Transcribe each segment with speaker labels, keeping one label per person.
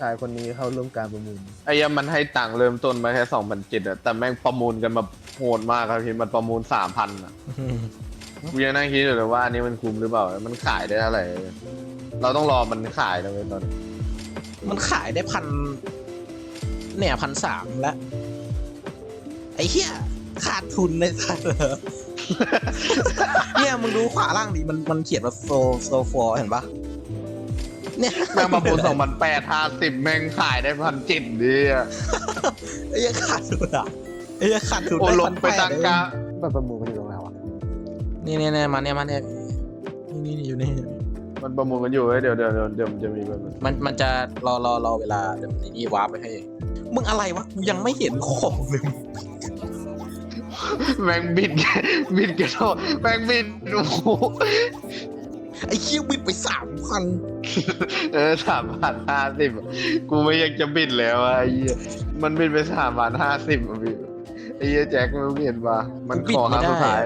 Speaker 1: ชายคนนี้เข้าร่วมการประมูล
Speaker 2: ไอ้เหี้ยมันให้ตังค์เริ่มต้นมาแค่สองพันเจ็ดอะแต่แม่งประมูลกันแบบโหดมากครับพี่มันประมูลสามพันอะกูยังนั่งคิดอยู่เลยว่าอันนี้มันคุ้มหรือเปล่า มันขายได้เท่าไหร่เราต้องรอมันขายนะเว้ยตอนนี้
Speaker 3: มันขายได้พันเนี่ยพันสามแล้วไอ้เหี้ยขาดทุนในสัตว์เหรอเนี่ยมึงดูขวาล่างดิมันมันเขียนว่าโซโซฟอร์เห็นปะ เนี่ย
Speaker 2: แม่งประมูลสองพันแปดห้าสิบแม่งขายได้พันเจ็ดดิอะ
Speaker 3: ไอ้เหี้ยขาดทุนอะไอ้เหี้ยขาดทุน
Speaker 2: โอ้
Speaker 3: ได้
Speaker 2: ล
Speaker 3: พั
Speaker 2: ง
Speaker 3: น
Speaker 2: ไป
Speaker 3: แปด
Speaker 2: ตัง
Speaker 3: เลย
Speaker 2: กา
Speaker 1: มันประมูลกันอยู่ตรงไหนวะ
Speaker 3: นี่เนี่ยเนี่ยมาเนี่ยมาเนี่ยนี่นี่อยู่นี่
Speaker 2: มันประมูลกันอยู่เว้ยเดี๋ยวเดี๋ยวเดี๋ยวเดี๋ยวมันจะมีแบบนั้น
Speaker 3: มันมันจะรอรอรอเวลาเดี๋ยวไอ้นี่วาร์ปไปให้มึงอะไรวะกูยังไม่เห็นของเลย
Speaker 2: แม่งบิดบิดกันโทษแม่งบิดโอ้โห
Speaker 3: ไอ้เคี้ยบิดไปสามพัน
Speaker 2: เออสามพันห้าสิบกูไม่อยากจะบิดแล้วอะไอ้เหี้ยมันบิดไปสามพันห้าสิบอะพี่ไอ้เหี้ยแจ็คมันเห็นปะมันขอครั้งสุดท้าย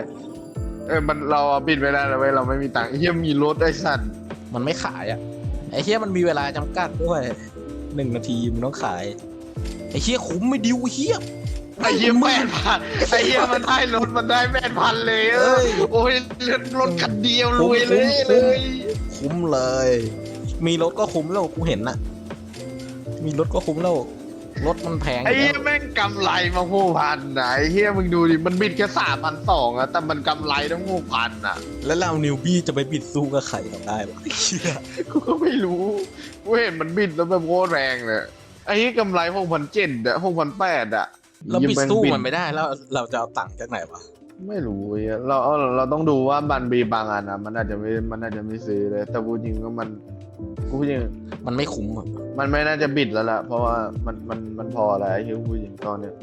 Speaker 2: เออมันเราเอาบิดไม่ได้แล้วเว้ยเราไม่มีตังค์ไอ้เหี้ยมีรถไอ้สัตว์
Speaker 3: มันไม่ขายอะ ไอ้เคี้ยมันมีเวลาจำกัดด้วยหนึ่งนาทีมึงต้องขาย ไอ้เคี้ยคุ้มไม่ดิวเคี้ย
Speaker 2: ไอ้เหี้ยแปดพันไอ้เหี้ยมันได้รถมันได้แปดพันเลยเออโอ้ยเลือดรถคันเดียวรวยเลยเลย
Speaker 3: คุ้มเลย มีรถก็คุ้มแล้วกูเห็นน่ะ มีรถก็คุ้มแล้วรถมันแพง
Speaker 2: ไอ้
Speaker 3: อยู่
Speaker 2: เหี้ย
Speaker 3: แล้ว
Speaker 2: แม่งกำไรมาหกพันนะไอ้เหี้ยมึงดูดิมันบิดแค่สามพันสองอะแต่มันกำไรทั้งหกพันอะ
Speaker 3: แล้วเรานิวบี้จะไปบิดสู้กับใครทำได้ปะเชี่ย
Speaker 2: กูก็ไม่รู้กูเห็นมันบิดแล้วแบบโคตรแรงเลยไอ้เหี้ยกำไรหกพันเจ็ดอะหกพันแปดอะ
Speaker 3: เราบิดสู้มันไม่ได้แล้วเราจะเอาตังค์จากไหนวะ
Speaker 2: ไม่รู้เว้ยเราเราเราต้องดูว่าบันบีบางอันอะมันอาจจะไม่มันอาจจะไม่ซื้อเลย แต่พูดจริงก็มันกูพูดจริง
Speaker 3: มันไม่คุ้มอะ
Speaker 2: มันไม่น่าจะบิดแล้วล่ะเพราะว่ามันมันมันพอแล้วไอ้ที่พูดจริงตอนเนี้ย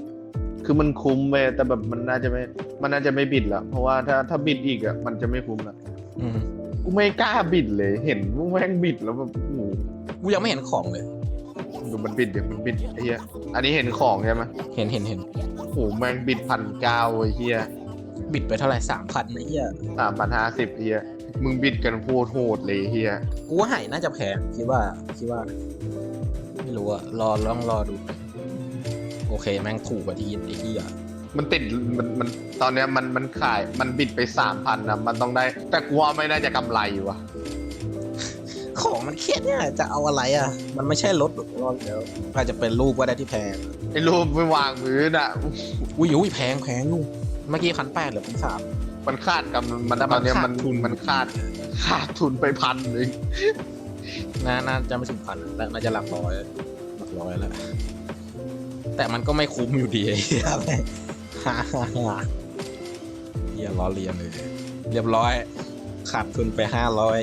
Speaker 2: คือมันคุ้มไปแต่แบบมันน่าจะไม่มันน่าจะไม่บิดละเพราะว่าถ้าถ้าบิดอีกอะมันจะไม่คุ้มละ
Speaker 3: อืม
Speaker 2: กูไม่กล้าบิดเลย เห็นมึงแม่งบิดแล้วแบบโอ้โห
Speaker 3: กูยังไม่เห็นของเลย
Speaker 2: ดูมันบิดเดี๋ยวมันบิดไอ้เหี้ยอันนี้เห็นของใช่ไหม
Speaker 3: เห็นเห็นเห็น
Speaker 2: โอ้โหแม่งบิดพันเก้าไอ้เหี้ย
Speaker 3: บิดไปเท่าไหร่สามพันไอ้เหี้ย
Speaker 2: สามพันห้าสิบเหี้ยมึงบิดกันโคตรโหดเลยเหี้ย
Speaker 3: กูว่าไห่น่าจะแพงคิดว่าคิดว่า ไม่รู้อะรอลองรอดู โอเคแม่งถูกกว่าที่ไอ้เหี้ย
Speaker 2: มันติดมันมันตอนเนี้ยมันมันขายมันบิดไปสามพันนะมันต้องได้ แต่กูว่าไม่น่าจะกำไรว่ะ
Speaker 3: ของมันเครียดเนี่ยจะเอาอะไรอะมันไม่ใช่รถหรอกรอบเดียวอาจจะเป็นรูปก็ได้ที่แพง
Speaker 2: ไอ้รูปไม่วางพื้นอะ
Speaker 3: อุ้ยอุ้ยแพงแพงลูกเมื่อกี้พันแปดเหลือพันสาม
Speaker 2: มันคาดกำมัน
Speaker 3: แต่
Speaker 2: ต
Speaker 3: มั
Speaker 2: อนนเนี้ย
Speaker 3: ขาด
Speaker 2: มัน
Speaker 3: ทุน
Speaker 2: มันคาดขาดทุนไปพันเลย
Speaker 3: น่าน่าจะไม่ถึงพันแล้วน่าจะหลักร้อยหลักร้อยแล้วแต่มันก็ไม่คุ้มอยู่ดีไอ้เหี้ยแม่งฮ่าฮ่าฮ่าเหี้ยล้อเลียนเลย เรียบร้อยขาดทุนไปห้าร้อย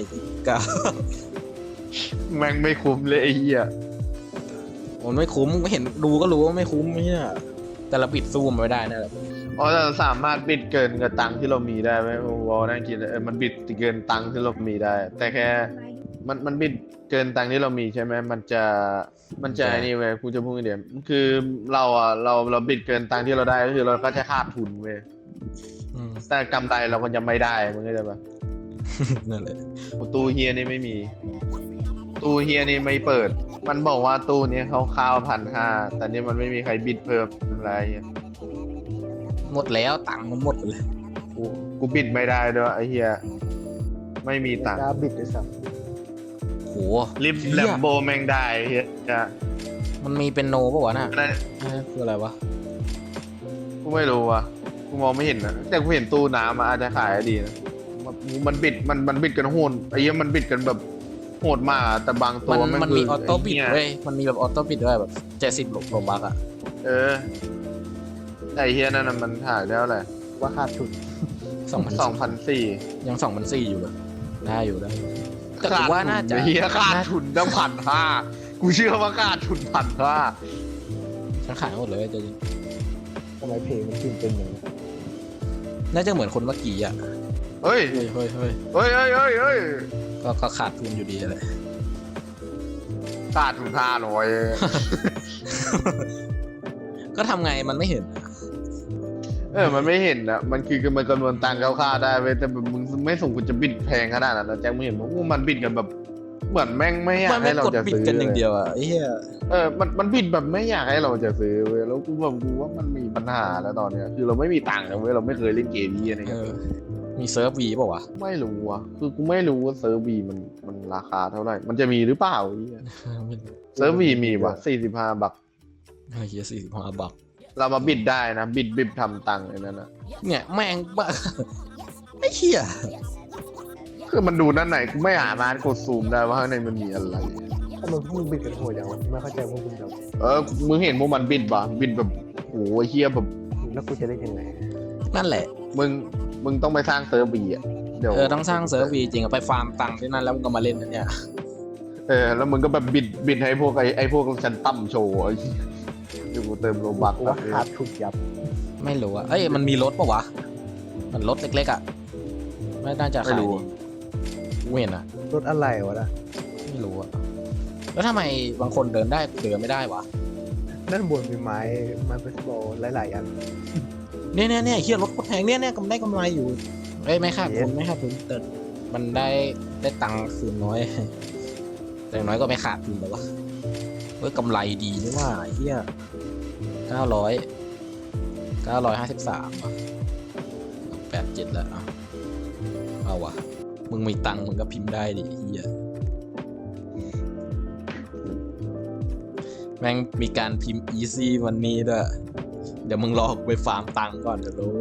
Speaker 3: ก็
Speaker 2: แม่งไม่คุ้มเลยไอ้เหี้ย
Speaker 3: มันไม่คุ้มไม่เห็นดูก็รู้ว่าไม่คุ้มเนี่ยแต่เราปิดสู้มันไม่ได้นะ
Speaker 2: เพราะเราสามารถบิดเกินกับตังค์ที่เรามีได้ไหมผมวอลนั่งคิดเลยเออมันบิดเกินตังค์ที่เรามีได้ แต่แค่มันมันบิดเกินตังค์ที่เรามีใช่ไหมมันจะมันจะไอ้นี่เว้ยกูจะพูดไงเดี๋ยวคือเราอะเราเราบิดเกินตังค์ที่เราได้ก็คือเราก็จะขาดทุนเว้ย
Speaker 3: อืม
Speaker 2: แต่กำไรเราก็จะไม่ได้มึงเข้าใจปะ
Speaker 3: นั่นแหละ
Speaker 2: ตู้เฮียนี่ไม่มี ตู้เฮียนี่ไม่เปิด มันบอกว่าตู้นี้เขาข้าวพันห้าแต่นี่มันไม่มีใครบิดเพิ่มอะไรเงี้ย
Speaker 3: หมดแล้วตังค์มันหมดไปเลย
Speaker 2: กูกูบิดไม่ได้ด้วยไอ้เฮียไม่มีตังค์
Speaker 1: กล้าบิดด้วยซ้
Speaker 3: โห
Speaker 2: ลิฟ
Speaker 3: เหี้ย
Speaker 2: แลมโบแม่งได้ไอ้เฮียจะ
Speaker 3: มันมีเป็นโนปะวะน่ะ
Speaker 2: นั่น
Speaker 3: อันนั้นคืออะไรวะ
Speaker 2: กูไม่รู้ว่ะกูมองไม่เห็นนะแต่กูเห็นตู้น้ำอะอาจจะขายดีนะมันมันบิดมันมันบิดกันโหดไอ้เฮียมันบิดกันแบบ โหดมากอะแต่บางตั
Speaker 3: มั
Speaker 2: วนแง
Speaker 3: มันมี
Speaker 2: คื
Speaker 3: ออโต้บิด
Speaker 2: ไหี้
Speaker 3: เว้ยมันมีแบบออโต้บิดด้วยแบบเจ็ดสิบโลบักอะ
Speaker 2: เออแต่ไอ้เฮียนั่นน่ะมันถ่ายได้เท่าไหร่ำ
Speaker 1: ว่าขาดทุน
Speaker 3: สองพัน
Speaker 2: สองพันสี่
Speaker 3: ยังสองพันสี่อยู่เลยได้อยู่ได้อยู่แต่กูว่าน่าจะ
Speaker 2: เฮียขาด
Speaker 3: น่
Speaker 2: ทุนตั้งพันห้ากูเชื่อว่าขาดทุนพันห้า
Speaker 3: ฉันขายหมดเลยจะ
Speaker 1: ทำไมเพลงมันขึ้นเป็นอย่างนี้
Speaker 3: น่าจะเหมือนคนเมื่อกี้อะ
Speaker 2: เฮ้ย
Speaker 3: เฮ้ยเฮ้ยเฮ้ย
Speaker 2: เฮ้ยเฮ้ยเฮ้ยเฮ้ย
Speaker 3: ก็ก็ขาดทุนอยู่ดีเลย
Speaker 2: ขาดทุนห้าร้อย
Speaker 3: ก็ทำไงมันไม่เห็น
Speaker 2: เออ มันไม่เห็นอะมันคือมันคำนวณตังค์คร่าวๆได้เว้ยแต่แบบมึงไม่สมควรจะบิดแพงขนาดนั้นนะแจ็คมึงเห็นมั้ยว่ามันบิดกันแบบ เหมือนแม่งไม่อยา
Speaker 3: มั
Speaker 2: ก
Speaker 3: น
Speaker 2: ให้
Speaker 3: ไม่
Speaker 2: เรา
Speaker 3: กด
Speaker 2: จะ
Speaker 3: บิด
Speaker 2: ซื้อ
Speaker 3: กันอย่าง
Speaker 2: เล
Speaker 3: เดียวอะไอ้เหี้ย
Speaker 2: เออมันมันบิดแบบไม่อยากให้เราจะซื้อเว้ยแล้วกูแบบกูว่ามันมีปัญหาแล้วตอนเนี้ยคือเราไม่มีตังค์นะเว้ยเราไม่เคยเล่นเกมนี้อะไร
Speaker 3: เอ
Speaker 2: เงี้ย
Speaker 3: อ มีเซิร์ฟวีเปล่าวะ
Speaker 2: ไม่รู้อะคือกูไม่รู้ว่าเซิร์ฟวีมันมันราคาเท่าไหร่ มันจะมีหรือเปล่าไอ้เหี้ย
Speaker 3: ไม่รู้
Speaker 2: เซิร์ฟวีมีวะสี่สิบห้าบัก
Speaker 3: ไอ้เหี้ยสี่สิบห้าบาท
Speaker 2: เรามาบิดได้นะ บิดบิดทำตังค์ไอ้นั่นนะ
Speaker 3: เนี่ยแม่งบ้าไอ้เหี้ย
Speaker 2: คือมันดูด้านไหนกูไม่สามารถกดซูมได้ว่าข้างในมันมีอะไร
Speaker 1: ทำไมพวกมึงบิดกันโหดอย่างวะไม่เข้าใจพวกมึงแบบ
Speaker 2: เออมึงเห็นพวกมันบิดปะบิดแบบโอ้ยเฮียแบบ
Speaker 1: แล้วกูจะได้ยังไง
Speaker 3: นั่นแหละ
Speaker 2: มึง มึงต้องไปสร้างเซิร์ฟวีอะเดี๋ยว
Speaker 3: เออต้องสร้างเซิร์ฟวีจริงอะไปฟาร์มตังค์ที่นั่นแล้วมึงก็มาเล่นอันเนี่ย
Speaker 2: เออแล้วมึงก็แบบบิดบิดให้พวกไอ้ไอ้พวกชั้นต่ำโชว์ไอ้เหี้ยเดี๋ยวกูเติมโลบัก
Speaker 1: กู
Speaker 2: แล้
Speaker 1: ว่าขาดทุนยับ
Speaker 3: ไม่รู้อะเอ้ยมันมีรถปะวะมันรถเล็กๆอะไม่น่าจะ
Speaker 2: ไม่
Speaker 3: ขาย
Speaker 2: รู้
Speaker 3: ดีกูเห็นอะ
Speaker 1: รถอะไรวะนะ
Speaker 3: ไม่รู้อะแล้วทำไมบางคนเดินได้กูเดินไม่ได้วะ
Speaker 1: ด้านบนมีไม้ไม้เบสบอลหลายๆอัน
Speaker 3: เนี่ยเนี่ยเนี่ยเฮียรถโคตรแพงเนี่ยเนี่ยกำไรกำไรอยู่เอ้ยไม่ขาดทุนไม่ขาดทุนแต่มันได้ได้ตังค์คืนน้อยแต่อย่างน้อยก็ไม่ขาดทุนเลยวะเฮ้ยกำไรดีนี่ว่าไอ้เฮียเก้าร้อยเก้าร้อยห้าสิบสามแปดเจ็ดแล้วเอาเอาวะมึงมีตังค์มึงก็พิมพ์ได้ดิไอ้เฮียแม่งมีการพิมพ์ easy วันนี้ด้วย เดี๋ยวมึงรอกูไปฟาร์มตังค์ก่อนเดี๋ยวรู้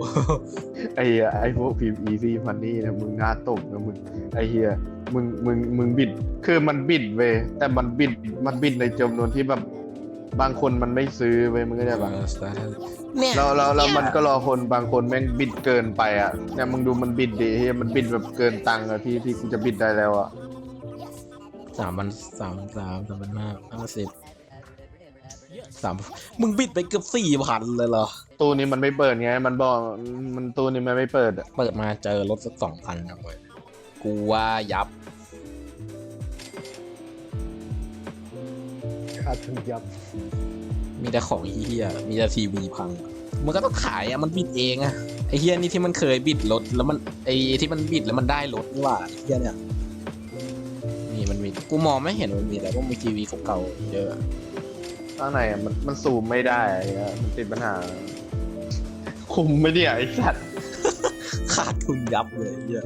Speaker 2: ไอ้เหี้ยไอ้พวกพิมพ์อีซี่พันนี่นะมึงน่าตกนะมึงไอ้เฮียมึงมึงมึงบิดคือมันบิดเว้ยแต่มันบิดมันบิดในจำนวนที่แบบบางคนมันไม่ซื้อเว้ยมึงก็ได้ปะ
Speaker 3: เนี่ย
Speaker 2: เราเราเรามันก็รอคนบางคนแม่งบิดเกินไปอะเนี่ยมึงดูมันบิดดิเฮียมันบิดแบบเกินตังค์อะที่ที่กูจะบิดได้แล้วอะ
Speaker 3: สามพันสามพันสามสามพันห้าห้าสิบ สามมึงบิดไปเกือบสี่พันเลยเหรอ
Speaker 2: ตู้นี้มันไม่เปิดไง มันบอกมันตู้นี้มันไม่เปิดอะ
Speaker 3: เปิดมาเจอรถสักสองพันครับเว้ยกูว่ายับ
Speaker 1: ขาดทุนยับ
Speaker 3: มีแต่ของเฮียมีแต่ทีวีพัง มันก็ต้องขายอะมันบิดเองอะไอเฮียนี่ที่มันเคยบิดรถแล้วมันไอที่มันบิดแล้วมันได้รถนี่หว่าไอ้เฮียเนี่ยนี่มันมีกูมองไม่เห็นมันมีแต่ว่ามีทีวีเก่าๆเยอะ
Speaker 2: ข้างในอะมันมันซูมไม่ได้อะเหี้ยมันติดปัญหา คุมไม่ได้ไอ้สัตว์
Speaker 3: ขาดทุนยับเลยไอ้เฮีย